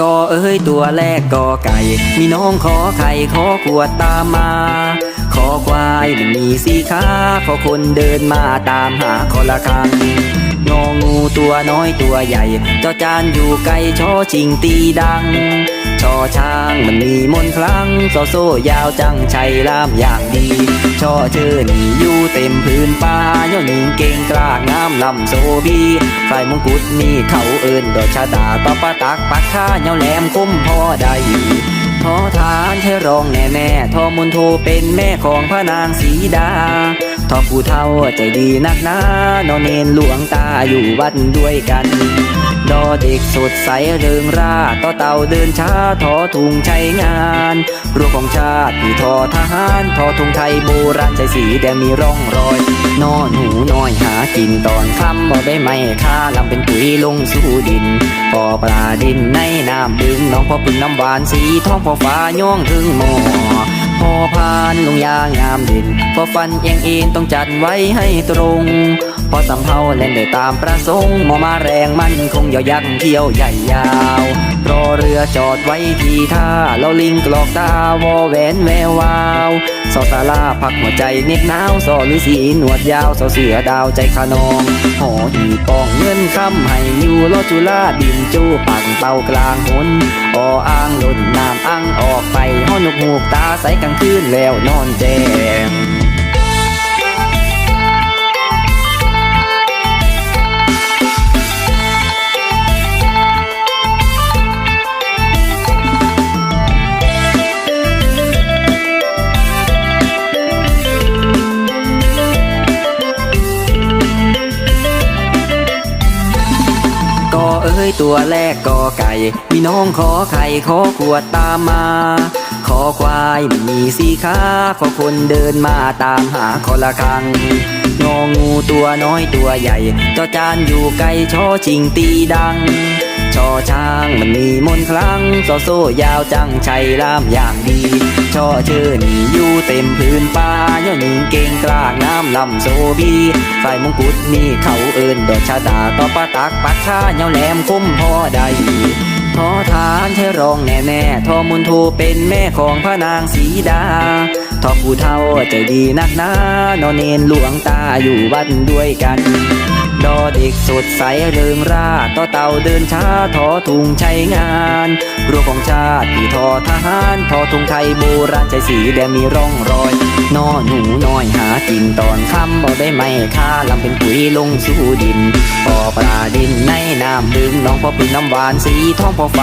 ก็เอ้ยตัวแรกกอไก่ มีน้องขอไข่ขอขวดตามมา ขอควายมันมีสีขาขอคนเดินมาตามหาคอละคังงองูตัวน้อยตัวใหญ่เจ้าจานอยู่ไกลชอชิงตีดัง ชอช้างมันมีมนคลังโซโซยาวจังชัยล่ามอย่างดี ชอเชิญอยู่เต็มพื้นป่าย่อหญิงเก่งกล้างามลำโซบีฝ่ายมงกุฎนี่เขาเอินดอกชะตาต่อปะตักปักข้าเงาแหลมคุ้มพอได้ทอทานให้รองแน่แน่ทอมุนโทเป็นแม่ของพระนางสีดาทอผู้เฒ่าใจดีนักหนานอนเนนหลวงตาอยู่วัดด้วยกัน ดอเด็กสดใสเริงร่าต่อเต่าเดินช้าทอทุงใช้งานรั้วของชาติที่ทอทหารทอทุงไทยโบราณใจสีแดงมีร่องรอยนอหนูน้อยหากินตอนค่ำบ่ได้ไม่ค่าลำเป็นปุ๋ยลงสู่ดินพอปลาดินในน้ำบึงน้องพอพึ่งน้ำหวานสีท้องพอฟ้าย่องถึงหมอพอพานลงยางามดินพอฟันเอียงเอ็นต้องจัดไว้ให้ตรง พอสำเภาเล่นได้ตามประสงค์หมอมาแรงมันคงยอยักษ์เที่ยวใหญ่ยาวรอเรือจอดไว้ทีท่าเราลิงกลอกตาวอแหวนแวววาวสอสาลาพักหัวใจเน็บหนาวสอฤาษีหนวดยาวสอเสือดาวใจขนองหอหีปองเงินคำให้อยู่รจุลาดินจูปังเป่ากลางหนออ้างหล่นน้ำอ้างออกไปห้อนกหูกตาใสกลางคืนแล้วนอนแจ ตัวแรกกอไก่ มีน้องขอไข่ขอขวดตามมา ขอควายมันมีสีขาขอคนเดินมาตามหาขอละคังงองูตัวน้อยตัวใหญ่จอจานอยู่ไกลชอชิงตีดัง ชอช้างมันมีมนคลังโซโซยาวจังชัยล่ามอย่างดี ชอเชิญนี่อยู่เต็มพื้นป่า ย้อหญิงเก่งกลางน้ำลำโซบีฝ่ายมงกุฎนี่เขาเอินดอกชาดาต่อปะตักปักข้าเงาแหลมคุ้มพอได้ขอทานให้รองแน่แน่ทอมุนโทเป็นแม่ของพระนางสีดาทอผู้เท่าใจดีนักหนานอนเนนหลวงตาอยู่วัดด้วยกัน ดอเด็กสดใสเริงร่าต่อเต่าเดินช้าทอทุงใช้งานรั้วของชาติที่ทอทหารทอทุงไทยโบราณใจสีแดงมีร่องรอยนอหนูน้อยหากินตอนค่ำบ่ได้ไม่ค่าลำเป็นปุ๋ยลงสู่ดินพอปลาดินในน้ำบึงน้องพอพึ่งน้ำหวานสีทองพอฟ้า